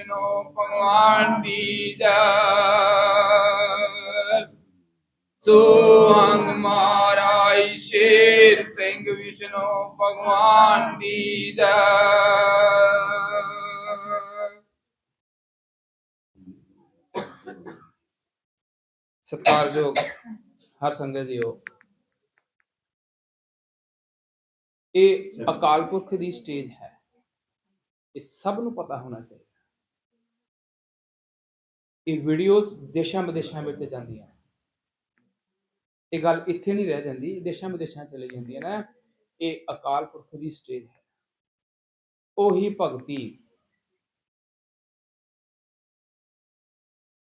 ਵਿਸ਼ਨੂੰ ਭਗਵਾਨ ਦੀ ਜੈ ਸੋਹੰਗ ਮਹਾਰਾਜ ਸ਼ੇਰ ਸਿੰਘ ਵਿਸ਼ਨੂੰ ਭਗਵਾਨ ਦੀ ਜੈ ਸਤਿਕਾਰਯੋਗ ਹਰ ਸੰਗਤ ਜੀਓ ਇਹ ਅਕਾਲ ਪੁਰਖ ਦੀ ਸਟੇਜ ਹੈ ਇਹ ਸਭ ਨੂੰ ਪਤਾ ਹੋਣਾ ਚਾਹੀਦਾ। ਇਹ ਵੀਡੀਓਜ਼ ਦੇਸ਼ਾਂ ਵਿਦੇਸ਼ਾਂ ਵਿੱਚ ਜਾਂਦੀਆਂ। ਇਹ ਗੱਲ ਇੱਥੇ ਨਹੀਂ ਰਹਿ ਜਾਂਦੀ, ਦੇਸ਼ਾਂ ਵਿਦੇਸ਼ਾਂ ਚਲੇ ਜਾਂਦੀਆਂ ਨਾ। ਇਹ ਅਕਾਲ ਪੁਰਖ ਦੀ ਸਟੇਜ ਹੈ। ਉਹੀ ਭਗਤੀ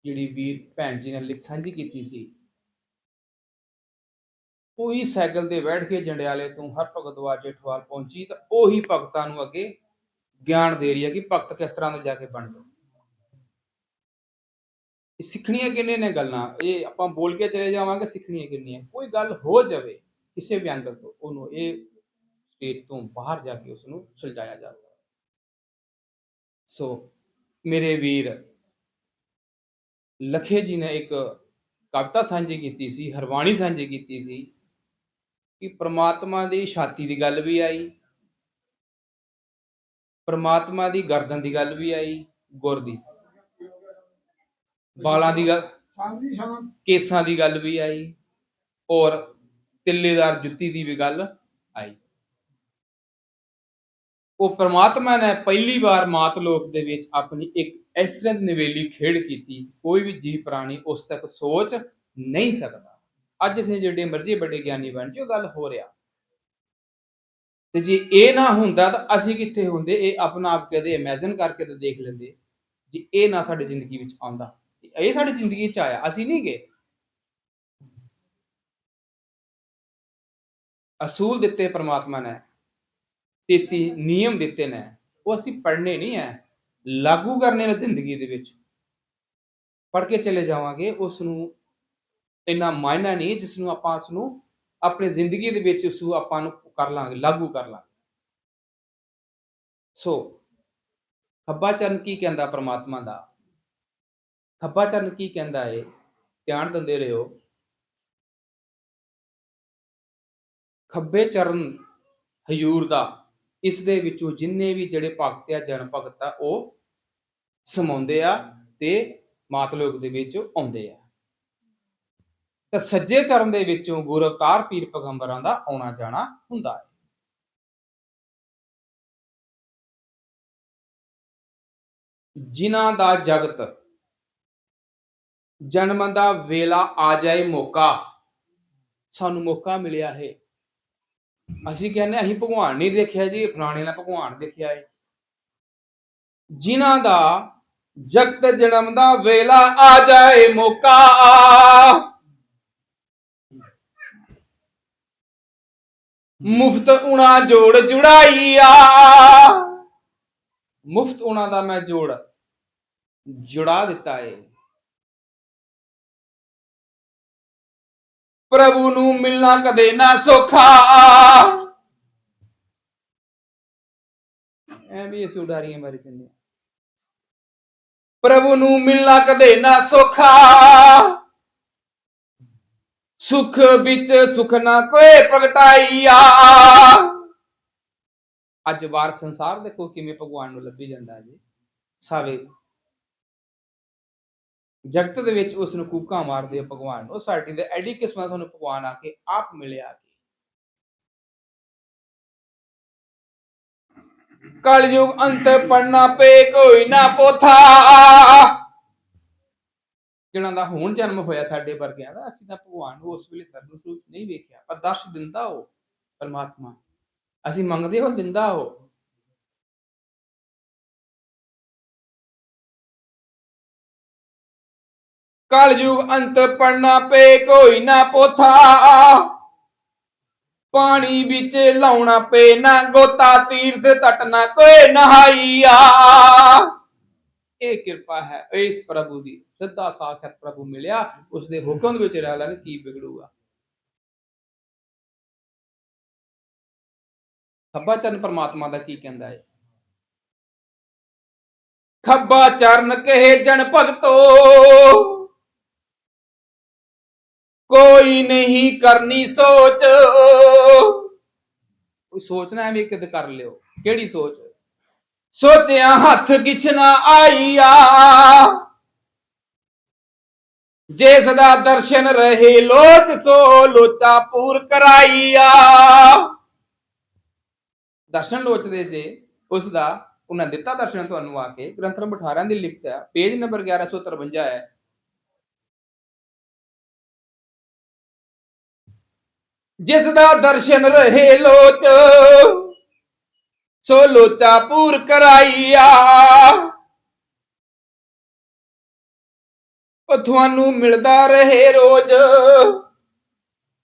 ਜਿਹੜੀ ਵੀਰ ਭੈਣ ਜੀ ਨੇ ਲਿਖ ਸਾਂਝੀ ਕੀਤੀ ਸੀ। ਉਹੀ ਸਾਈਕਲ ਤੇ ਬੈਠ ਕੇ ਜੰਡਿਆਲੇ ਤੋਂ ਹਰ ਭਗਤ ਵਾਰ ਜੇਠਵਾਲ ਪਹੁੰਚੀ ਤਾਂ ਉਹੀ ਭਗਤਾਂ ਨੂੰ ਅੱਗੇ ਗਿਆਨ ਦੇ ਰਹੀ ਹੈ ਕਿ ਭਗਤ ਕਿਸ ਤਰ੍ਹਾਂ ਦਾ ਜਾ ਕੇ ਬਣ ਜਾਓ ਸਿੱਖਣੀਆਂ ਕਿੰਨੇ ਨੇ ਗੱਲਾਂ? ਇਹ ਆਪਾਂ ਬੋਲ ਕੇ ਚਲੇ ਜਾਵਾਂਗੇ, ਸਿੱਖਣੀਆਂ ਕਿੰਨੀਆਂ? ਕੋਈ ਗੱਲ ਹੋ ਜਾਵੇ, ਕਿਸੇ ਵੀ ਐਂਗਲ ਤੋਂ, ਉਹਨੂੰ ਇਹ ਸਟੇਜ ਤੋਂ ਬਾਹਰ ਜਾ ਕੇ ਉਸ ਨੂੰ ਸੁਲਝਾਇਆ ਜਾ ਸਕਦਾ ਸੋ ਮੇਰੇ ਵੀਰ ਲਖੇ ਜੀ ਨੇ ਇੱਕ ਕਵਿਤਾ ਸਾਂਝੀ ਕੀਤੀ ਸੀ ਹਰਵਾਣੀ ਸਾਂਝੀ ਕੀਤੀ ਸੀ, ਕਿ ਪ੍ਰਮਾਤਮਾ ਦੀ ਛਾਤੀ ਦੀ ਗੱਲ ਵੀ ਆਈ, ਪ੍ਰਮਾਤਮਾ ਦੀ ਗਰਦਨ ਦੀ ਗੱਲ ਵੀ ਆਈ, ਗੁਰ ਦੀ ਬਾਲਾਂ ਦੀ ਗੱਲ ਕੇਸਾਂ ਦੀ ਗੱਲ ਵੀ ਆਈ ਔਰ ਤਿੱਲੇਦਾਰ ਜੁੱਤੀ ਦੀ ਵੀ ਗੱਲ ਆਈ। ਉਹ ਪ੍ਰਮਾਤਮਾ ਨੇ ਪਹਿਲੀ ਵਾਰ ਮਾਤ ਲੋਕ ਦੇ ਵਿੱਚ ਆਪਣੀ ਇੱਕ ਇਸ ਤਰ੍ਹਾਂ ਦੀ ਨਵੇਲੀ ਖੇਡ ਕੀਤੀ। ਕੋਈ ਵੀ ਜੀਵ ਪ੍ਰਾਣੀ ਉਸ ਤੱਕ ਸੋਚ ਨਹੀਂ ਸਕਦਾ। ਅੱਜ ਅਸੀਂ ਜਿਹੜੇ ਮਰਜ਼ੀ ਵੱਡੇ ਗਿਆਨੀ ਬਣ ਜੋ ਗੱਲ ਹੋ ਰਿਹਾ। ਤੇ ਜੇ ਇਹ ਨਾ ਹੁੰਦਾ ਤਾਂ ਅਸੀਂ ਕਿੱਥੇ ਹੁੰਦੇ? ਇਹ ਆਪਣਾ ਆਪ ਕਦੇ ਇਮੇਜਿਨ ਕਰਕੇ ਤਾਂ ਦੇਖ ਲੈਂਦੇ। ਜੇ ਇਹ ਨਾ ਸਾਡੀ ਜ਼ਿੰਦਗੀ ਵਿੱਚ ਆਉਂਦਾ। ਇਹ ਸਾਡੀ ਜ਼ਿੰਦਗੀ ਚ ਆਇਆ, ਅਸੀਂ ਨਹੀਂ ਗਏ। ਅਸੂਲ ਦਿੱਤੇ ਪ੍ਰਮਾਤਮਾ ਨੇ 33 ਨਿਯਮ ਦਿੱਤੇ ਨੇ, ਉਹ ਅਸੀਂ ਪੜ੍ਹਨੇ ਨਹੀਂ ਹੈ ਲਾਗੂ ਕਰਨੇ ਨੇ ਜ਼ਿੰਦਗੀ ਦੇ ਵਿੱਚ। ਪੜ੍ਹ ਕੇ ਚਲੇ ਜਾਵਾਂਗੇ ਉਸ ਨੂੰ ਇੰਨਾ ਮਾਇਨਾ ਨਹੀਂ ਜਿਸ ਨੂੰ ਆਪਾਂ ਉਸ ਨੂੰ ਆਪਣੀ ਜ਼ਿੰਦਗੀ ਦੇ ਵਿੱਚ ਉਸ ਨੂੰ ਆਪਾਂ ਨੂੰ ਕਰ ਲਾਂਗੇ, ਲਾਗੂ ਕਰ ਲਾਂਗੇ। ਸੋ, ਖੱਬਾ ਚਰਨ ਕੀ ਕਹਿੰਦਾ ਪ੍ਰਮਾਤਮਾ ਦਾ? ਖੱਬਾ ਚਰਨ ਕੀ ਕਹਿੰਦਾ ਏ? ਧਿਆਨ ਦਿੰਦੇ ਰਹੋ। ਖੱਬੇ ਚਰਨ ਹਯੂਰ ਦਾ, ਇਸ ਦੇ ਵਿੱਚੋਂ ਜਿੰਨੇ ਵੀ ਜਿਹੜੇ ਭਗਤ ਆ, ਜਨ ਭਗਤ ਆ, ਉਹ ਸਮਾਉਂਦੇ ਆ ਤੇ ਮਾਤਲੋਕ ਦੇ ਵਿੱਚ ਆਉਂਦੇ ਆ। ਤਾਂ ਸੱਜੇ ਚਰਨ ਦੇ ਵਿੱਚੋਂ ਗੁਰੂ ਅਵਤਾਰ ਪੀਰ ਪੈਗੰਬਰਾਂ ਦਾ ਆਉਣਾ ਜਾਣਾ ਹੁੰਦਾ ਹੈ ਜਿਨ੍ਹਾਂ ਦਾ ਜਗਤ ਜਨਮ ਦਾ ਵੇਲਾ ਆ ਜਾਏ ਮੌਕਾ। ਸਾਨੂੰ ਮੌਕਾ ਮਿਲਿਆ ਹੈ ਅਸੀਂ ਕਹਿੰਦੇ ਅਸੀਂ ਭਗਵਾਨ ਨਹੀਂ ਦੇਖਿਆ ਜੀ ਫਲਾਣੇ ਨੇ ਭਗਵਾਨ ਦੇਖਿਆ ਹੈ ਜਿਨ੍ਹਾਂ ਦਾ ਜਗਤ ਜਨਮ ਦਾ ਵੇਲਾ ਆ ਜਾਏ ਮੌਕਾ। ਮੁਫਤ ਉਣਾ ਜੋੜ ਜੁੜਾਈਆ ਮੁਫਤ ਉਣਾ ਦਾ ਮੈਂ ਜੋੜ ਜੁੜਾ ਦਿੱਤਾ ਏ। ਪ੍ਰਭੂ ਨੂੰ ਮਿਲਣਾ ਕਦੇ ਨਾ ਸੌਖਾ। ਐ ਵੀ ਅਸੀਂ ਉਡਾਰੀਆਂ ਮਾਰੀ ਚੰਨੇ ਪ੍ਰਭੂ ਨੂੰ ਮਿਲਣਾ ਕਦੇ ਨਾ ਸੌਖਾ। ਸੁਖ ਵਿੱਚ ਸੁਖ ਨਾ ਕੋਈ ਪ੍ਰਗਟਾਈਆ। ਅੱਜ ਵਾਰ ਸੰਸਾਰ ਦੇਖੋ ਕਿਵੇਂ ਭਗਵਾਨ ਨੂੰ ਲੱਭੀ ਜਾਂਦਾ ਜੀ। ਸਾਵੇ ਜਗਤ ਦੇ ਵਿੱਚ ਉਸ ਨੂੰ ਕੂਕਾਂ ਮਾਰਦੇ ਆ ਭਗਵਾਨ ਨੂੰ। ਸਾਡੀ ਦੇ ਐਡੀ ਕਿਸਮਤ ਤੁਹਾਨੂੰ ਭਗਵਾਨ ਆ ਕੇ ਆਪ ਮਿਲਿਆ ਕਲਯੁਗ ਅੰਤ ਪੜਨਾ ਪਏ ਕੋਈ ਨਾ ਪੋਥਾ। ਜਿਹਨਾਂ ਦਾ ਹੁਣ ਜਨਮ ਹੋਇਆ ਸਾਡੇ ਵਰਗਿਆਂ ਦਾ, ਅਸੀਂ ਤਾਂ ਭਗਵਾਨ ਨੂੰ ਉਸ ਵੇਲੇ ਸਰਬ ਸਰੂਪ ਨਹੀਂ ਵੇਖਿਆ। ਪਰ ਦਰਸ਼ ਦਿੰਦਾ ਉਹ ਪਰਮਾਤਮਾ। ਅਸੀਂ ਮੰਗਦੇ ਹੋ ਦਿੰਦਾ ਉਹ। ਕਲਯੁਗ ਅੰਤ ਪੜਨਾ ਪਏ ਕੋਈ ਨਾ ਪੋਥਾ। ਪਾਣੀ ਵਿੱਚ ਲਾਉਣਾ ਪਏ ਨਾ, ਗੋਤਾ ਤੀਰਥ ਤਟ ਨਾ ਕੋਈ ਨਹਾਈਆ। ਇਹ ਕਿਰਪਾ ਹੈ, ਇਸ ਪ੍ਰਭੂ ਦੀ, ਸਿੱਧਾ ਸਾਖਤ ਪ੍ਰਭੂ ਮਿਲਿਆ ਉਸ ਦੇ ਹੁਕਮ ਦੇ ਵਿੱਚ ਰਹਿ ਲੱਗ ਕੀ ਵਿਗੜੂਗਾ। ਖੱਬਾ ਚਰਨ ਪਰਮਾਤਮਾ ਦਾ ਕੀ ਕਹਿੰਦਾ ਹੈ ਖੱਬਾ ਚਰਨ ਕਹੇ ਜਨ ਭਗਤੋ। ਕੋਈ ਨਹੀਂ ਕਰਨੀ ਸੋਚ। ਕੋਈ ਸੋਚਣਾ ਐਵੇਂ ਕਿਦ ਕਰ ਲਿਓ। ਕਿਹੜੀ ਸੋਚ? ਸੋਚਿਆ ਹੱਥ ਕਿਛ ਨਾ ਆਈਆ। ਜੇ ਸਦਾ ਦਰਸ਼ਨ ਰਹੇ ਲੋਚ ਸੋ ਲੋਚਾ ਪੂਰ ਕਰਾਈਆ। ਦਰਸ਼ਨ ਲੋਚਦੇ ਜੇ, ਉਸ ਦਾ ਉਹਨਾਂ ਦਿੱਤਾ ਦਰਸ਼ਨ ਤੁਹਾਨੂੰ ਆ ਕੇ। ਗ੍ਰੰਥ ਨੰਬਰ 18 ਦੀ ਲਿਖਤ ਹੈ। ਪੇਜ ਨੰਬਰ 1153 ਹੈ। ਜਿਸ ਦਾ ਦਰਸ਼ਨ ਰਹੇ ਲੋਚ, ਸੋ ਲੋਚਾ ਪੂਰ ਕਰਾਈਆ। ਉਹ ਤੁਹਾਨੂੰ ਮਿਲਦਾ ਰਹੇ ਰੋਜ਼।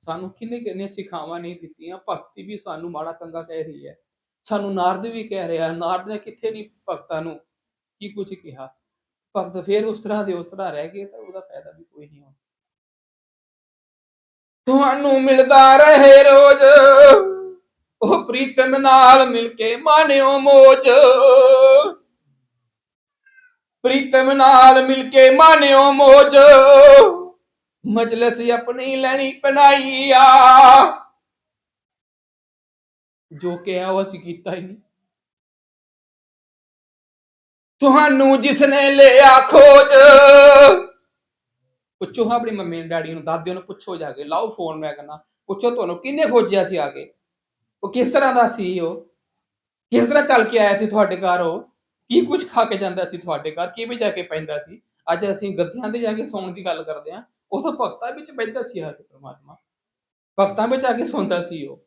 ਸਾਨੂੰ ਕਿੰਨੇ ਕਿੰਨੇ ਸਿਖਾਵਾਂ ਨਹੀਂ ਦਿੱਤੀਆਂ, ਭਗਤੀ ਵੀ ਸਾਨੂੰ ਮਾੜਾ ਚੰਗਾ ਕਹਿ ਰਹੀ ਹੈ। ਸਾਨੂੰ ਨਾਰਦ ਵੀ ਕਹਿ ਰਿਹਾ, ਨਾਰਦ ਨੇ ਕਿੱਥੇ ਨਹੀਂ ਭਗਤਾਂ ਨੂੰ ਕੀ ਕੁਝ ਕਿਹਾ? ਭਗਤ ਫੇਰ ਉਸ ਤਰ੍ਹਾਂ ਦੇ ਉਸ ਤਰ੍ਹਾਂ ਰਹਿ ਗਏ ਤਾਂ ਉਹਦਾ ਫਾਇਦਾ ਵੀ ਕੋਈ ਨਹੀਂ ਹੋਣਾ। ਤੁਹਾਨੂੰ ਮਿਲਦਾ ਰਹੇ ਰੋਜ਼। ਉਹ ਪ੍ਰੀਤਮ ਨਾਲ ਮਿਲ ਕੇ ਮਾਨਿਓ ਮੋਜ ਪ੍ਰੀਤਮ ਨਾਲ ਮਿਲ ਕੇ ਮਾਨਿਓ ਮੋਜ ਮਜਲਸ ਆਪਣੀ ਲੈਣੀ ਪਨਾਈਆ। ਜੋ ਕਿਹਾ ਉਹ ਅਸੀਂ ਕੀਤਾ ਹੀ ਨਹੀਂ। ਤੁਹਾਨੂੰ ਜਿਸ ਨੇ ਲਿਆ ਖੋਜ। ਪੁੱਛੋ ਆਪਣੀ ਮੰਮੀ ਨੂੰ, ਡੈਡੀ ਨੂੰ ਦਾਦੇ ਨੂੰ, ਪੁੱਛੋ ਜਾ ਕੇ, ਲਾਓ ਫੋਨ ਮੈਂ ਕਹਿੰਦਾ, ਪੁੱਛੋ ਤੁਹਾਨੂੰ ਕਿਹਨੇ ਖੋਜਿਆ ਸੀ ਆ ਕੇ? ਉਹ ਕਿਸ ਤਰ੍ਹਾਂ ਦਾ ਸੀ ਉਹ? ਕਿਸ ਤਰ੍ਹਾਂ ਚੱਲ ਕੇ ਆਇਆ ਸੀ ਤੁਹਾਡੇ ਘਰ ਉਹ? ਕੀ ਕੁਝ ਖਾ ਕੇ ਜਾਂਦਾ ਸੀ ਤੁਹਾਡੇ ਘਰ? ਕਿਵੇਂ ਜਾ ਕੇ ਪੈਂਦਾ ਸੀ? ਅੱਜ ਅਸੀਂ ਗੱਦੀਆਂ ਤੇ ਜਾ ਕੇ ਸੌਣ ਦੀ ਗੱਲ ਕਰਦੇ ਹਾਂ। ਉਹ ਤਾਂ ਭਗਤਾਂ ਵਿੱਚ ਬੈਠਦਾ ਸੀ ਆ ਕੇ ਪ੍ਰਮਾਤਮਾ। ਭਗਤਾਂ ਵਿੱਚ ਆ ਕੇ ਸੌਂਦਾ ਸੀ ਉਹ।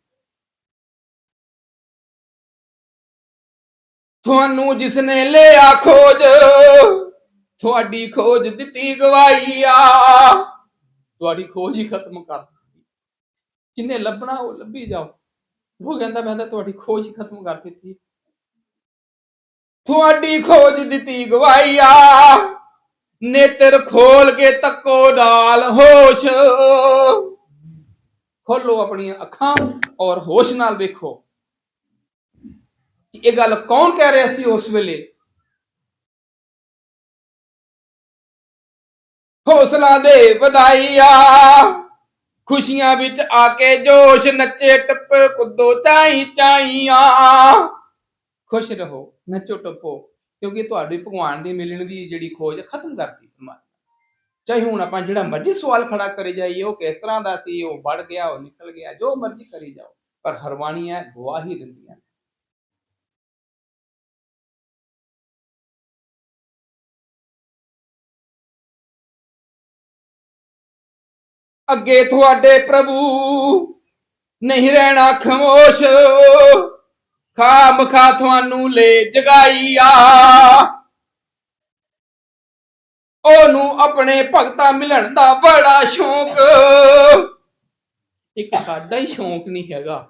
ਤੁਹਾਨੂੰ ਜਿਸ ਨੇ ਲਿਆ ਖੋਜ ਤੁਹਾਡੀ ਖੋਜ ਦਿੱਤੀ ਗਵਾਈਆ ਤੁਹਾਡੀ ਖੋਜ ਹੀ ਖਤਮ ਕਰ ਦਿੱਤੀ। ਜਿੰਨੇ ਲੱਭਣਾ ਉਹ ਲੱਭੀ ਜਾਓ। ਉਹ ਕਹਿੰਦਾ, ਮੈਂ ਤਾਂ ਤੁਹਾਡੀ ਖੋਜ ਹੀ ਖਤਮ ਕਰ ਦਿੱਤੀ ਤੁਹਾਡੀ ਖੋਜ ਦਿੱਤੀ ਗਵਾਈ ਆ ਨੇਤਰ ਖੋਲ ਕੇ ਤੱਕੋ ਡਾਲ ਹੋਸ਼। ਖੋਲੋ ਆਪਣੀਆਂ ਅੱਖਾਂ ਔਰ ਹੋਸ਼ ਨਾਲ ਵੇਖੋ। ਇਹ ਗੱਲ ਕੌਣ ਕਹਿ ਰਿਹਾ ਸੀ ਉਸ ਵੇਲੇ? ਹੌਸਲਾ ਦੇ ਵਧਾਈਆ। ਖੁਸ਼ੀਆਂ ਵਿੱਚ ਆ ਕੇ ਜੋਸ਼ ਨੱਚੇ, ਟੱਪੇ ਕੁੱਦੋ ਚਾਈ ਚਾਈਆਂ। ਖੁਸ਼ ਰਹੋ, ਨੱਚੋ ਟੱਪੋ, ਕਿਉਂਕਿ ਤੁਹਾਡੀ ਭਗਵਾਨ ਦੀ ਮਿਲਣ ਦੀ ਜਿਹੜੀ ਖੋਜ ਖਤਮ ਕਰਤੀ ਪਰਮਾਤਮਾ ਚਾਹੇ ਹੁਣ ਆਪਾਂ ਜਿਹੜਾ ਮਰਜ਼ੀ ਸਵਾਲ ਖੜਾ ਕਰੀ ਜਾਈਏ, ਉਹ ਕਿਸ ਤਰ੍ਹਾਂ ਦਾ ਸੀ, ਉਹ ਵੱਧ ਗਿਆ, ਉਹ ਨਿਕਲ ਗਿਆ, ਜੋ ਮਰਜ਼ੀ ਕਰੀ ਜਾਓ, ਪਰ ਹਰਵਾਣੀਆਂ ਗਵਾਹੀ ਦਿੰਦੀਆਂ ਅੱਗੇ ਤੁਹਾਡੇ ਪ੍ਰਭੂ ਨਹੀਂ ਰਹਿਣਾ ਖਮੋਸ਼। ਖਾਮ ਖਾ ਤੁਹਾਨੂੰ ਲੈ ਜਗਾਈਆ ਉਹਨੂੰ ਆਪਣੇ ਭਗਤਾਂ ਮਿਲਣ ਦਾ ਬੜਾ ਸ਼ੌਂਕ। ਇੱਕ ਸਾਡਾ ਹੀ ਸ਼ੌਂਕ ਨਹੀਂ ਹੈਗਾ।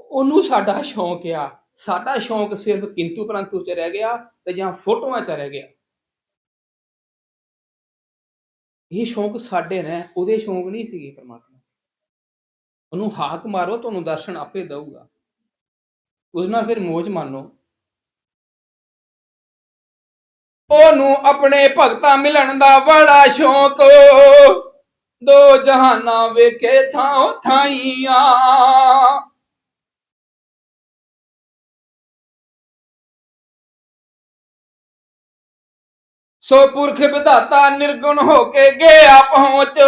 ਉਹਨੂੰ ਸਾਡਾ ਸ਼ੌਂਕ ਆ। ਸਾਡਾ ਸ਼ੌਂਕ ਸਿਰਫ ਕਿੰਤੂ ਪਰੰਤੂ ਚ ਰਹਿ ਗਿਆ ਤੇ ਜਾਂ ਫੋਟੋਆਂ ਚ ਰਹਿ ਗਿਆ। ਇਹ ਸ਼ੌਂਕ ਸਾਡੇ ਨੇ, ਉਹਦੇ ਸ਼ੌਂਕ ਨਹੀਂ ਸੀਗੇ ਪਰਮਾਤਮਾ। ਉਹਨੂੰ ਹਾਕ ਮਾਰੋ, ਤੁਹਾਨੂੰ ਦਰਸ਼ਨ ਆਪੇ ਦਊਗਾ। ਉਸ ਨਾਲ ਫਿਰ ਮੋਜ ਮਾਨੋ ਉਹਨੂੰ ਆਪਣੇ ਭਗਤਾਂ ਮਿਲਣ ਦਾ ਬੜਾ ਸ਼ੌਂਕ। ਦੋ ਜਹਾਨਾਂ ਵੇਖੇ ਥਾਂ ਥਾਈਆਂ। ਸੋ ਪੁਰਖ ਵਿਧਾਤਾ ਨਿਰਗੁਣ ਹੋ ਕੇ ਗਿਆ ਪਹੁੰਚ।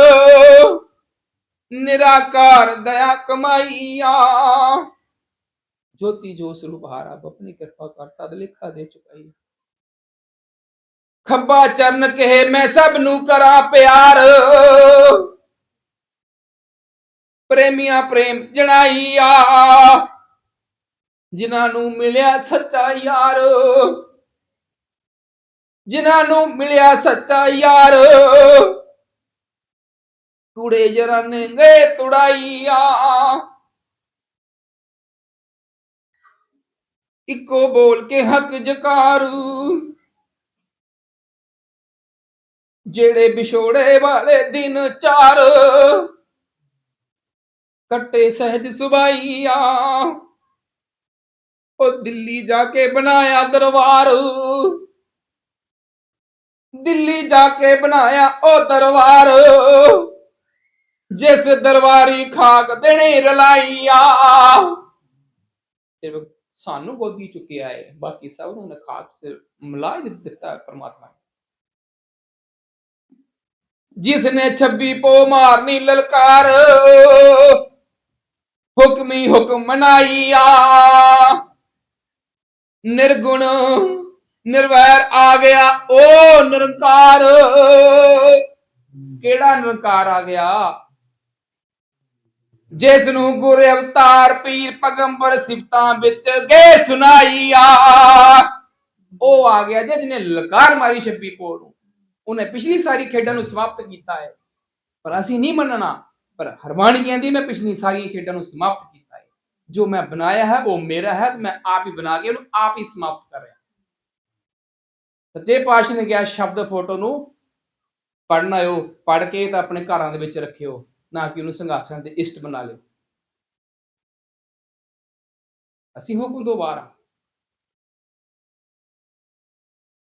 ਨਿਰਾਕਾਰ ਦਇਆ ਕਮਾਈਆ। ਜੋਤੀ ਜੋ ਸਰੂਪ ਹਾਰਾ ਆਪਣੀ ਕਿਰਪਾ ਕਰ ਸਦ ਲਿਖਾ ਦੇ ਚੁਕਾਈ। ਖੱਬਾ ਚਰਨ ਕਹੇ, ਮੈਂ ਸਭ ਨੂੰ ਕਰਾਂ ਪਿਆਰ। ਪ੍ਰੇਮੀਆਂ ਪ੍ਰੇਮ ਜਣਾਈਆ। ਜਿਨ੍ਹਾਂ ਨੂੰ ਮਿਲਿਆ ਸੱਚਾ ਯਾਰ। ਜਿਨ੍ਹਾਂ ਨੂੰ ਮਿਲਿਆ ਸੱਚਾ ਯਾਰ। ਕੁੜੇ ਜਰਾਨੇ ਗਏ ਤੁੜਾਈਆ। ਇੱਕੋ ਬੋਲ ਕੇ ਹੱਕ ਜਕਾਰੂ। ਜਿਹੜੇ ਵਿਛੋੜੇ ਵਾਲੇ ਦਿਨ ਚਾਰ, ਕੱਟੇ ਸਹਿਜ ਸੁਬਾਈਆ। ਉਹ ਦਿੱਲੀ ਜਾ ਕੇ ਬਣਾਇਆ ਦਰਬਾਰ। ਦਿੱਲੀ ਜਾ ਕੇ ਬਣਾਇਆ ਉਹ ਦਰਬਾਰ। ਜਿਸ ਦਰਬਾਰੀ ਖਾਕ ਦੇਣੇ ਰਲਾਈਆ। ਤੇ ਸਾਨੂੰ ਗੋਦੀ ਚੁੱਕਿਆ ਹੈ ਬਾਕੀ ਸਭ ਨੂੰ ਉਹਨੇ ਤੇ ਮਿਲਾ ਦਿੱਤਾ ਹੈ ਪਰਮਾਤਮਾ ਨੇ। ਜਿਸ ਨੇ 26 ਪੋ ਮਾਰਨੀ ਲਲਕਾਰ, ਹੁਕਮੀ ਹੁਕਮ ਮਨਾਈਆ। ਨਿਰਗੁਣ ਨਿਰਵੈਰ ਆ ਗਿਆ ਉਹ ਨਿਰੰਕਾਰ। ਕਿਹੜਾ ਨਿਰੰਕਾਰ ਆ ਗਿਆ? ਜਿਸ ਨੂੰ ਗੁਰ ਅਵਤਾਰ ਪੀਰ ਪਗੰਬਰ ਸਿਫਤਾਂ ਵਿੱਚ ਗਏ ਸੁਣਾਈਆ। ਉਹ ਆ ਗਿਆ ਜੇ, ਜਿਹਨੇ ਲਕਾਰ ਮਾਰੀ ਛੱਬੀ ਪੋ ਨੂੰ। ਉਹਨੇ ਪਿਛਲੀ ਸਾਰੀ ਖੇਡਾਂ ਨੂੰ ਸਮਾਪਤ ਕੀਤਾ ਹੈ। ਪਰ ਅਸੀਂ ਨਹੀਂ ਮੰਨਣਾ, ਪਰ ਹਰਵਾਣੀ ਕਹਿੰਦੀ ਮੈਂ ਪਿਛਲੀ ਸਾਰੀਆਂ ਖੇਡਾਂ ਨੂੰ ਸਮਾਪਤ ਕੀਤਾ ਹੈ। ਜੋ ਮੈਂ ਬਣਾਇਆ ਹੈ, ਉਹ ਮੇਰਾ ਹੈ ਮੈਂ ਆਪ ਹੀ ਬਣਾ ਕੇ ਉਹਨੂੰ ਆਪ ਹੀ ਸਮਾਪਤ ਕਰ ਰਿਹਾ। ਸੱਚੇ ਪਾਤਸ਼ਾਹ ਨੇ ਕਿਹਾ, ਸ਼ਬਦ ਫੋਟੋ ਨੂੰ ਪੜਨਾ ਆਇਓ ਪੜ ਕੇ ਤਾਂ ਆਪਣੇ ਘਰਾਂ ਦੇ ਵਿੱਚ ਰੱਖਿਓ, ਨਾ ਕਿ ਉਹਨੂੰ ਸੰਘਾਸਣ ਦੇ ਇਸ਼ਟ ਬਣਾ ਲਿਓ। ਅਸੀਂ ਹੁਕਮ ਤੋਂ ਬਾਹਰ ਆ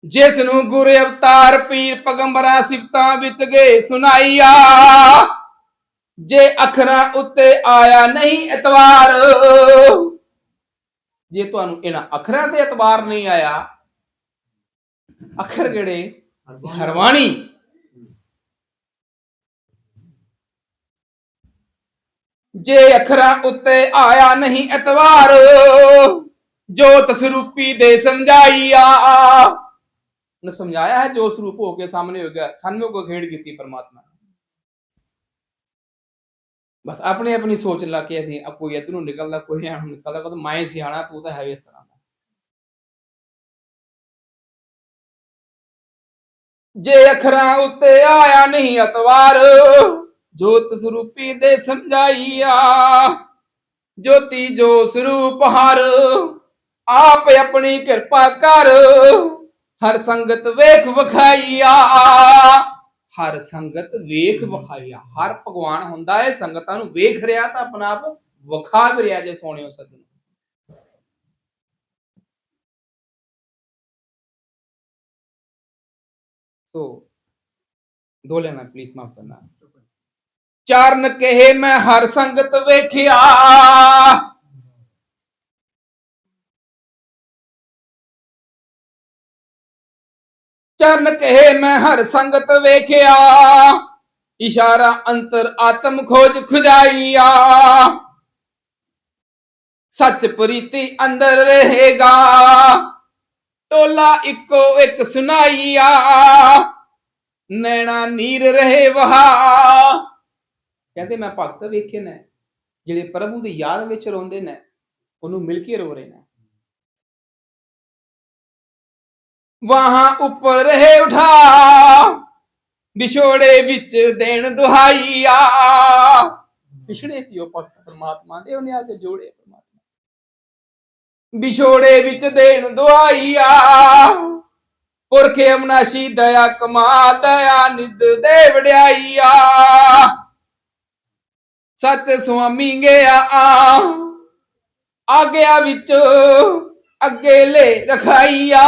ਜਿਸ ਨੂੰ ਗੁਰ ਅਵਤਾਰ ਪੀਰ ਪਗੰਬਰਾਂ ਸਿਫਤਾਂ ਵਿੱਚ ਗਏ ਸੁਨਾਈਆ ਜੇ ਅੱਖਰਾਂ ਉੱਤੇ ਆਇਆ ਨਹੀਂ ਇਤਵਾਰ, ਜੇ ਤੁਹਾਨੂੰ ਇਹਨਾਂ ਅੱਖਰਾਂ ਤੇ ਇਤਵਾਰ ਨਹੀਂ ਆਇਆ ਅੱਖਰ ਕਿਹੜੇ ਹਰਵਾਣੀ ਜੇ ਅੱਖਰਾਂ ਉੱਤੇ ਆਇਆ ਨਹੀਂ ਇਤਵਾਰ ਜੋਤ ਸਰੂਪੀ ਦੇ ਸਮਝਾਈਆ। ਨੇ ਸਮਝਾਇਆ ਹੈ ਜੋ ਸਰੂਪ ਹੋ ਕੇ ਸਾਹਮਣੇ ਹੋ ਗਿਆ। ਸਾਨੂੰ ਕੋ ਖੇਡ ਕੀਤੀ ਪਰਮਾਤਮਾ ਬਸ ਆਪਣੀ ਆਪਣੀ ਸੋਚ ਲਾ ਕੇ ਅਸੀਂ ਕੋਈ ਇਧਰੋਂ ਨਿਕਲਦਾ ਕੋਈ ਐਂ ਨਿਕਲਦਾ ਕੋਈ ਮੈਂ ਸਿਆਣਾ ਤੂੰ ਤਾਂ ਹੈ ਵੀ ਇਸ ਤਰ੍ਹਾਂ। ਜੇ ਅੱਖਰਾਂ ਉੱਤੇ ਆਇਆ ਨਹੀਂ ਅਤਵਾਰ, ਜੋਤ ਸਰੂਪੀ ਦੇ ਸਮਝਾਈਆ। ਜੋਤੀ ਜੋ ਸਰੂਪ ਹਰ, ਆਪ ਆਪਣੀ ਕਿਰਪਾ ਕਰ। ਹਰ ਸੰਗਤ ਵੇਖ ਵਿਖਾਈਆ। ਹਰ ਸੰਗਤ ਵੇਖ ਵਿਖਾਈਆ। ਹਰ ਭਗਵਾਨ ਹੁੰਦਾ ਹੈ ਸੰਗਤਾਂ ਨੂੰ ਵੇਖ ਰਿਹਾ ਤਾਂ ਆਪਣਾ ਆਪ ਵਿਖਾ ਵੀ ਰਿਹਾ ਜੇ ਸੋਹਣਿਓ ਸੱਜਣ। ਸੋ ਦੋ ਲੈਣਾ ਪਲੀਜ਼ ਮਾਫ ਕਰਨਾ ਚਰਨ ਕਹੇ ਮੈਂ ਹਰ ਸੰਗਤ ਵੇਖਿਆ ਚਰਨ ਕਹੇ ਮੈਂ ਹਰ ਸੰਗਤ ਵੇਖਿਆ ਇਸ਼ਾਰਾ ਅੰਤਰ ਆਤਮ ਖੋਜ ਖੁਜਾਈਆ ਸੱਚ ਪ੍ਰੀਤੀ ਅੰਦਰ ਰਹੇਗਾ ਟੋਲਾ ਇੱਕੋ ਇੱਕ ਸੁਨਾਈਆ ਨੈਣਾ ਨੀਰ ਰਹੇ ਵਹਾ। ਕਹਿੰਦੇ ਮੈਂ ਭਗਤ ਵੇਖੇ ਨੇ, ਜਿਹੜੇ ਪ੍ਰਭੂ ਦੀ ਯਾਦ ਵਿੱਚ ਰੋਂਦੇ ਨੇ, ਉਹਨੂੰ ਮਿਲ ਕੇ ਰੋ ਰਹੇ ਨੇ। ਵਾਹਾਂ ਉੱਪਰ ਰਹੇ ਉਠਾ, ਵਿਛੋੜੇ ਵਿੱਚ ਦੇਣ ਦੁਹਾਈਆ ਵਿਛੜੇ ਸੀ ਉਹ ਭਗਤ ਪਰਮਾਤਮਾ ਦੇ, ਉਹਨੇ ਆ ਕੇ ਜੋੜੇ। ਵਿਛੋੜੇ ਵਿੱਚ ਦੇਣ ਦੁਹਾਈਆ ਪੁਰਖ ਅਮਨਾਸ਼ੀ ਦਇਆ ਕਮਾ, ਦਇਆ ਨਿਦ ਦੇ ਵਡਿਆਈਆ ਸੱਚ ਸੁਆਮੀ ਗਿਆ ਆ। ਆਗਿਆ ਵਿੱਚ ਅੱਗੇ ਲੈ ਰਖਾਈਆ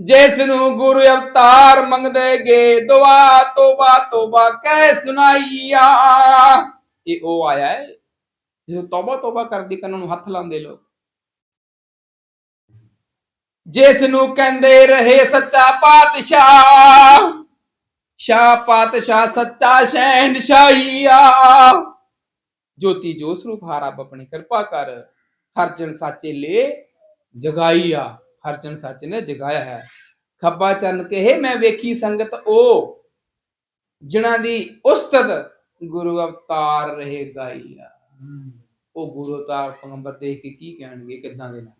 ਜਿਸ ਨੂੰ ਗੁਰੂ ਅਵਤਾਰ ਮੰਗਦੇ ਗੇ, ਦੁਆ ਤੋਬਾ ਤੋਬਾ ਕਹਿ ਸੁਨਾਈਆ ਇਹ ਉਹ ਆਇਆ ਹੈ? ਜਦੋਂ ਤੋਬਾ ਤੋਬਾ ਕਰਦੀ ਕੰਨ ਨੂੰ ਹੱਥ ਲਾਉਂਦੇ ਲੋਕ। ਜਿਸ ਨੂੰ ਕਹਿੰਦੇ ਰਹੇ ਸੱਚਾ ਪਾਤਸ਼ਾਹ, ਸ਼ਾਹ ਪਾਤਸ਼ਾਹ ਸੱਚਾ ਸ਼ਹਿਨਸ਼ਾਹੀਆ। ਜੋਤੀ ਜੋ ਸਰੂਪ ਹਾਰ ਆਪ ਆਪਣੀ ਕਿਰਪਾ ਕਰ, ਹਰ ਜਨ ਸਾਚੇ ਲੈ ਜਗਾਈਆ। ਹਰ ਜਨ ਸਾਚੇ ਨੇ ਜਗਾਇਆ ਹੈ। ਖੱਬਾ ਚਰਨ ਕਹੇ, ਮੈਂ ਵੇਖੀ ਸੰਗਤ ਉਹ ਜਿਨ੍ਹਾਂ ਦੀ ਉਸਤਤ ਗੁਰੂ ਅਵਤਾਰ ਰਹੇ ਗਾਈਆ। ਉਹ ਗੁਰੂ ਅਵਤਾਰ ਪੈਗੰਬਰ ਦੇਖ ਕੇ ਕੀ ਕਹਿਣਗੇ ਕਿੱਦਾਂ ਦੇ ਨਾਲ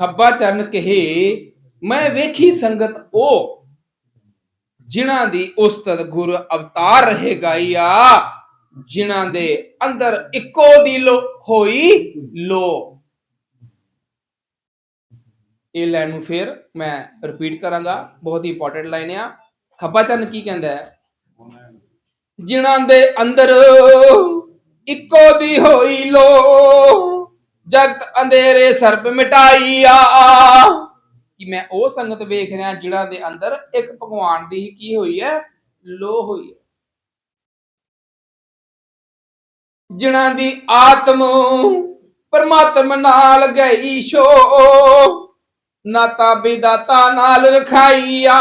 ਖੱਬਾ ਚਰਨ ਕਹੇ, ਮੈਂ ਵੇਖੀ ਸੰਗਤ ਉਹ, ਜਿਨ੍ਹਾਂ ਦੀ ਉਸਤਤ ਗੁਰ ਅਵਤਾਰ ਰਹੇਗਾ ਆ ਜਿਨ੍ਹਾਂ ਦੇ ਅੰਦਰ ਇੱਕੋ ਦੀ ਲੋ ਹੋਈ ਲੋ ਇਹ ਲਾਈਨ ਨੂੰ ਫੇਰ ਮੈਂ ਰਿਪੀਟ ਕਰਾਂਗਾ। ਬਹੁਤ ਹੀ ਇੰਪੋਰਟੈਂਟ ਲਾਈਨ ਆ। ਖੱਬਾ ਚਰਨ ਕੀ ਕਹਿੰਦਾ ਹੈ? ਜਿਨ੍ਹਾਂ ਦੇ ਅੰਦਰ ਇੱਕੋ ਦੀ ਹੋਈ ਲੋ ਜਗਤ ਅੰਧੇਰੇ ਸਰਬ ਮਿਟਾਈਆ ਕਿ ਮੈਂ ਉਹ ਸੰਗਤ ਵੇਖ ਰਿਹਾ ਜਿਹੜਾ ਦੇ ਅੰਦਰ ਇੱਕ ਭਗਵਾਨ ਦੀ ਹੀ ਕੀ ਹੋਈ ਹੈ? ਲੋ ਹੋਈ ਹੈ। ਜਿਨ੍ਹਾਂ ਦੀ ਆਤਮ ਪਰਮਾਤਮ ਨਾਲ ਗਈ ਸ਼ੋ ਨਾਤਾ ਬਿਦਾਤਾ ਨਾਲ ਰਖਾਈਆ।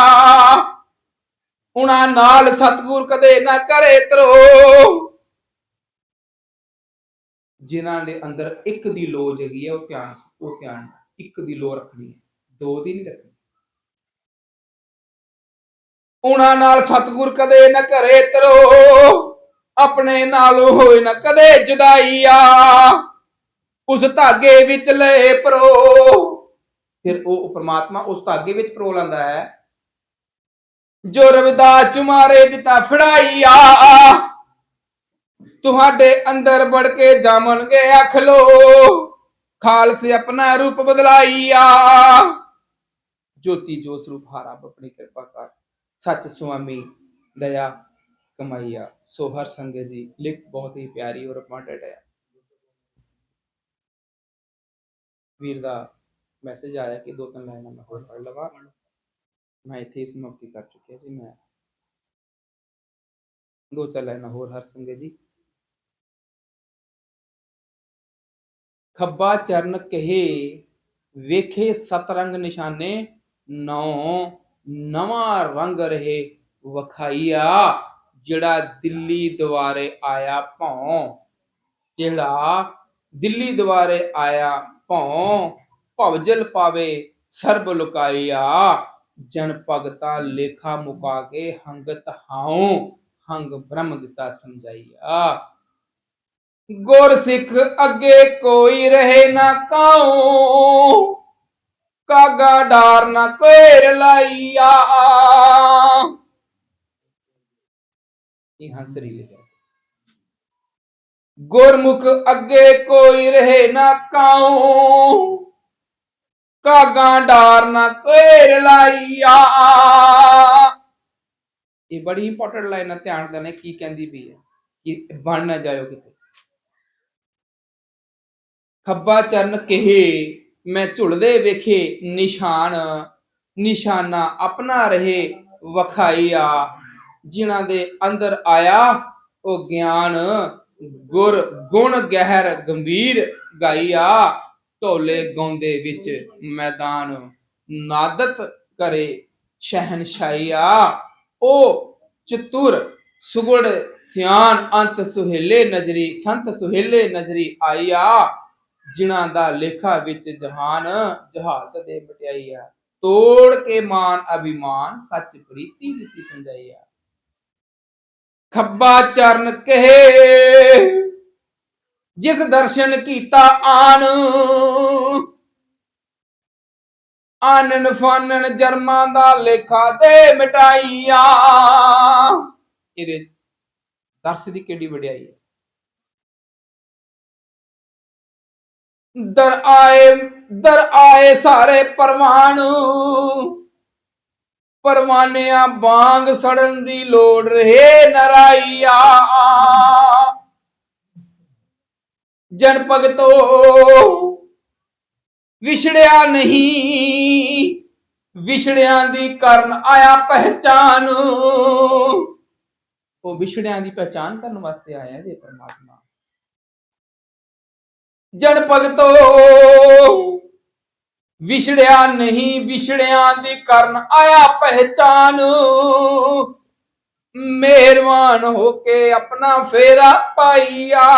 ਉਹਨਾਂ ਨਾਲ ਸਤਗੁਰ ਕਦੇ ਨਾ ਕਰੇ ਤਰੋ। ਜਿਨ੍ਹਾਂ ਦੇ ਅੰਦਰ ਇੱਕ ਦੀ ਲੋਜ ਹੈਗੀ ਹੈ ਉਹ ਧਿਆਨ ਉਹ ਧਿਆਨ ਇੱਕ ਦੀ ਲੋ ਰੱਖਣੀ ਹੈ, ਦੋ ਦੀ ਨਹੀਂ ਰੱਖਣੀ। ਉਹਨਾਂ ਨਾਲ ਸਤਗੁਰ ਕਦੇ ਨਾ ਕਰੇ ਤਰੋ। ਆਪਣੇ ਨਾਲ ਹੋਏ ਨਾ ਕਦੇ ਜੁਦਾਈ ਉਸ ਧਾਗੇ ਵਿੱਚ ਲੈ ਪਰੋ। ਫਿਰ ਉਹ ਪ੍ਰਮਾਤਮਾ ਉਸ ਧਾਗੇ ਵਿੱਚ ਪਰੋ ਲੈਂਦਾ ਹੈ। ਜੋ ਰਵਿਦਾਸ ਚੁਮਾਰੇ ਦਿੱਤਾ ਫੜਾਈ ਤੁਹਾਡੇ ਅੰਦਰ ਵੜ ਕੇ ਜਾਮਣਗੇ ਅਖ ਲੋ ਖਾਲਸੇ ਆਪਣਾ ਰੂਪ ਬਦਲਾਈਆ ਜੋਤੀ ਜੋ ਸਰੂਪ ਹਾਰਾ ਆਪਣੀ ਕਿਰਪਾ ਕਰ। ਸੱਚ ਸੁਆਮੀ ਦਇਆ ਕਮਾਈਆ ਸੋ ਹਰ ਸੰਗੇ ਦੀ ਲਿਖ ਬਹੁਤ ਹੀ ਪਿਆਰੀ ਔਰ ਅਪਮਾਂਟਡ ਹੈ। ਵੀਰ ਦਾ ਮੈਸੇਜ ਆਇਆ ਕਿ ਦੋ ਤਿੰਨ ਲਾਈਨਾਂ ਮੈਂ ਹੋਰ ਪੜ੍ਹ ਲਵਾਂ। ਮੈਂ ਇੱਥੇ ਹੀ ਸਮਾਪਤੀ ਕਰ ਚੁੱਕਿਆ ਸੀ ਮੈਂ। ਦੋ ਚਾਰ ਲਾਈਨਾਂ ਹੋਰ ਹਰ ਸੰਗੇ ਦੀ ਖੱਬਾ ਚਰਨ ਕਹੇ, ਵੇਖੇ ਸਤਰੰਗ ਨਿਸ਼ਾਨੇ, ਨੌ ਨਵਾਂ ਰੰਗ ਰਹੇ ਵਖਾਈਆ, ਜਿਹੜਾ ਦਿੱਲੀ ਦੁਆਰੇ ਆਇਆ ਭੌਂ, ਜਿਹੜਾ ਦਿੱਲੀ ਦੁਆਰੇ ਆਇਆ ਭੌਂ ਭਵਜਲ ਪਾਵੇ, ਸਰਬ ਲੁਕਾਈਆ ਜਨ ਭਗਤਾ ਲੇਖਾ ਮੁਕਾ ਕੇ ਹੰਗਤ ਹਾਉ, ਹੰਗ ਬ੍ਰਹਮ ਦਿੱਤਾ ਸਮਝਾਈਆ। ਗੁਰ ਸਿੱਖ ਅੱਗੇ ਕੋਈ ਰਹੇ ਨਾ ਕਾਉ, ਕਾਗਾ ਡਾਰ ਨਾ ਕੋਇਰ ਲਾਈਆ। ਇਹ ਹੰਸਰੀ ਲਿਖਿਆ ਗੁਰਮੁਖ ਅੱਗੇ ਕੋਈ ਰਹੇ ਨਾ ਕਾਉ ਕਾਗਾ ਡਾਰ ਨਾ ਕੋਇਰ ਲਾਈਆ। ਇਹ ਬੜੀ ਇੰਪੋਰਟੈਂਟ ਲਾਈਨ ਹੈ ਧਿਆਨ ਦੇਣਾ ਕੀ ਕਹਿੰਦੀ ਵੀ ਹੈ ਕਿ ਬਣ ਨਾ ਜਾਇਓ ਕਿਤੇ। ਖੱਬਾ ਚਰਨ ਕਹੇ, ਮੈਂ ਝੁਲਦੇ ਵੇਖੇ ਨਿਸ਼ਾਨ, ਨਿਸ਼ਾਨਾ ਆਪਣਾ ਰਹੇ ਵਖਾਈਆ। ਜਿਨ੍ਹਾਂ ਦੇ ਅੰਦਰ ਆਇਆ ਉਹ ਗਿਆਨ, ਗੁਰ ਗੁਣ ਗਹਿਰ ਗੰਭੀਰ ਗਾਈਆ। ਢੋਲੇ ਗਾਉਂਦੇ ਵਿੱਚ ਮੈਦਾਨ ਨਾਦਤ ਕਰੇ ਸ਼ਹਿਨਸ਼ਾਹੀਆ। ਉਹ ਚਤੁਰ ਸੁਗੜ ਸਿਆਨ ਅੰਤ ਸੁਹੇਲੇ ਨਜ਼ਰੀ, ਸੰਤ ਸੁਹੇਲੇ ਨਜ਼ਰੀ ਆਈਆ, ਜਿਨ੍ਹਾਂ ਦਾ ਲੇਖਾ ਵਿੱਚ ਜਹਾਨ, ਜਹਾਲਤ ਦੇ ਮਟਿਆਈ ਤੋੜ ਕੇ ਮਾਨ ਅਭਿਮਾਨ ਸੱਚ ਪ੍ਰੀਤੀ ਦਿੱਤੀ ਸਮਝਾਈ ਖੱਬਾ ਚਰਨ ਕਹੇ। ਜਿਸ ਦਰਸ਼ਨ ਕੀਤਾ ਆਨ। ਆਨਨ ਫਾਨਨ ਜਰਮਾਂ ਦਾ ਲੇਖਾ ਦੇ ਮਿਟਾਈਆ। ਇਹਦੇ ਦਰਸ ਦੀ ਕਿੱਡੀ ਵਡਿਆਈ ਹੈ? ਦਰ ਆਏ ਦਰ ਆਏ ਸਾਰੇ ਪਰਵਾਨ। ਪਰਵਾਨਿਆਂ ਬਾਗ ਸੜਨ ਦੀ ਲੋੜ ਰਹੇ ਨਰਾਈਆ। ਜਨ ਭਗਤੋ। ਵਿਛੜਿਆ ਨਹੀਂ। ਵਿਛੜਿਆਂ ਦੀ ਕਰਨ ਆਇਆ ਪਹਿਚਾਨ। ਉਹ ਵਿਛੜਿਆਂ ਦੀ ਪਹਿਚਾਨ ਕਰਨ ਵਾਸਤੇ ਆਇਆ ਜੇ ਪਰਮਾਤਮਾ। ਜਨ ਭਗਤੋ। ਵਿਛੜਿਆ ਨਹੀਂ। ਵਿਛੜਿਆਂ ਦੀ ਕਰਨ ਆਇਆ ਪਹਿਚਾਨ। ਮਿਹਰਬਾਨ ਹੋ ਕੇ ਆਪਣਾ ਫੇਰਾ ਪਾਈਆ।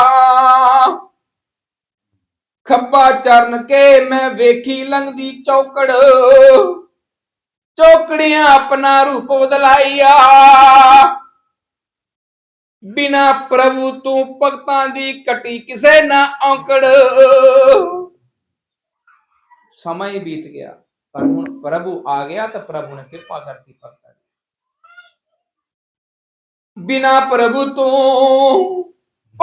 ਖੱਬਾ ਚਰਨ ਕੇ ਮੈਂ ਵੇਖੀ ਲੰਘਦੀ ਚੌਕੜ। ਚੌਕੜੀਆਂ ਆਪਣਾ ਰੂਪ ਬਦਲਾਈਆ ਬਿਨਾ ਪ੍ਰਭੂ ਤੂੰ ਭਗਤਾਂ ਦੀ ਕਟੀ ਕਿਸੇ ਨਾ ਔਂਕੜ। ਸਮਾਂ ਹੀ ਬੀਤ ਗਿਆ, ਪਰ ਹੁਣ ਪ੍ਰਭੂ ਆ ਗਿਆ ਤਾਂ ਪ੍ਰਭੂ ਨੇ ਕਿਰਪਾ ਕਰਤੀ ਭਗਤਾਂ ਦੀ। ਬਿਨਾ ਪ੍ਰਭੂ ਤੂੰ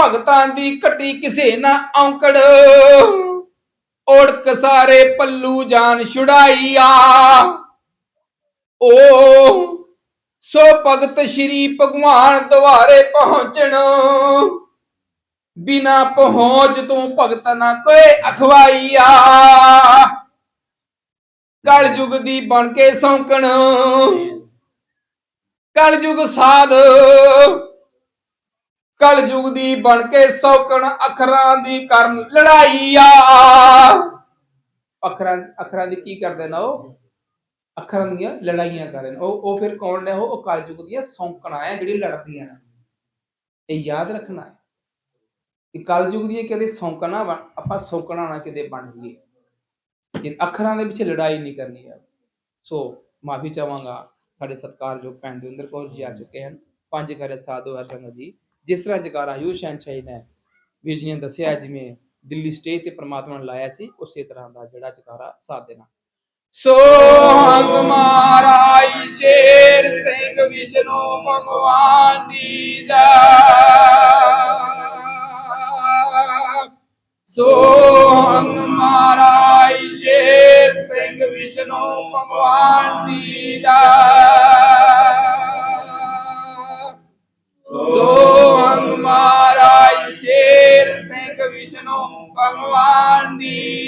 ਭਗਤਾਂ ਦੀ ਘਟੀ ਕਿਸੇ ਨਾ ਔਂਕੜ। ਓੜਕ ਸਾਰੇ ਪੱਲੂ ਜਾਨ ਛੁਡਾਈਆ। ਓ, ਸੋ ਭਗਤ ਸ਼੍ਰੀ ਭਗਵਾਨ ਦੁਆਰੇ ਪਹੁੰਚਣ। ਬਿਨਾ ਪਹੁੰਚ ਤੂੰ ਭਗਤ ਨਾ ਕੋਈ ਅਖਵਾਈਆ। ਕਲ ਯੁਗ ਦੀ ਬਣ ਕੇ ਸੌਂਕਣ। ਕਲ ਯੁਗ ਸਾਧ ਕਲ ਯੁਗ ਦੀ ਬਣ ਕੇ ਸੌਕਣ ਅੱਖਰਾਂ ਦੀ ਕਰਨ ਲੜਾਈਆ ਅੱਖਰਾਂ ਅੱਖਰਾਂ ਦੀ ਕੀ ਕਰਦੇ ਨਾ ਉਹ? ਅੱਖਰਾਂ ਦੀਆਂ ਲੜਾਈਆਂ ਕਰਨ ਉਹ ਉਹ ਫਿਰ ਕੌਣ ਨੇ? ਉਹ ਉਹ ਯੁਗ ਦੀਆਂ ਸੌਂਕਣਾਂ ਆ ਜਿਹੜੀ ਲੜਦੀਆਂ ਨੇ। ਇਹ ਯਾਦ ਰੱਖਣਾ ਹੈ ਕਿ ਕਲ ਯੁਗ ਦੀਆਂ ਕਦੇ ਸੌਂਕਣਾ ਆਪਾਂ ਸੌਂਕਣਾ ਨਾ ਕਿਤੇ ਬਣ ਜਾਈਏ। ਕਿ ਅੱਖਰਾਂ ਦੇ ਵਿੱਚ ਲੜਾਈ ਨਹੀਂ ਕਰਨੀ ਹੈ, ਸੋ ਮਾਫੀ ਚਾਹਾਂਗਾ। ਸਾਡੇ ਸਤਿਕਾਰਯੋਗ ਭੈਣ ਦਵਿੰਦਰ ਕੌਰ ਜੀ ਆ ਚੁੱਕੇ ਹਨ। ਪੰਜ ਘਰੇ ਸਾਧੂ ਹਰ ਸੰਗਤ ਜੀ। ਜਿਸ ਤਰ੍ਹਾਂ ਜਕਾਰਾ ਯੂ ਸ਼ਹਿਨਸ਼ਾਹੀ ਨੇ ਵੀਰ ਜੀ ਨੇ ਦੱਸਿਆ, ਜਿਵੇਂ ਦਿੱਲੀ ਸਟੇਜ ਤੇ ਪ੍ਰਮਾਤਮਾ ਨੇ ਲਾਇਆ ਸੀ, ਉਸੇ ਤਰ੍ਹਾਂ ਦਾ ਜਿਹੜਾ ਜਕਾਰਾ ਸਾਧ ਦੇਣਾ। ਸੋ ਹਮ ਮਹਾਰਾਜ, ਸ਼ੇਰ ਸਿੰਘ ਵਿਸ਼ਨੂੰ ਭਗਵਾਨ ਦੀ ਦਾ ਸੋ ਹਮ ਮਹਾਰਾਜ, ਸ਼ੇਰ ਸਿੰਘ ਵਿਸ਼ਨੂੰ ਭਗਵਾਨ ਦੀ ਦਾ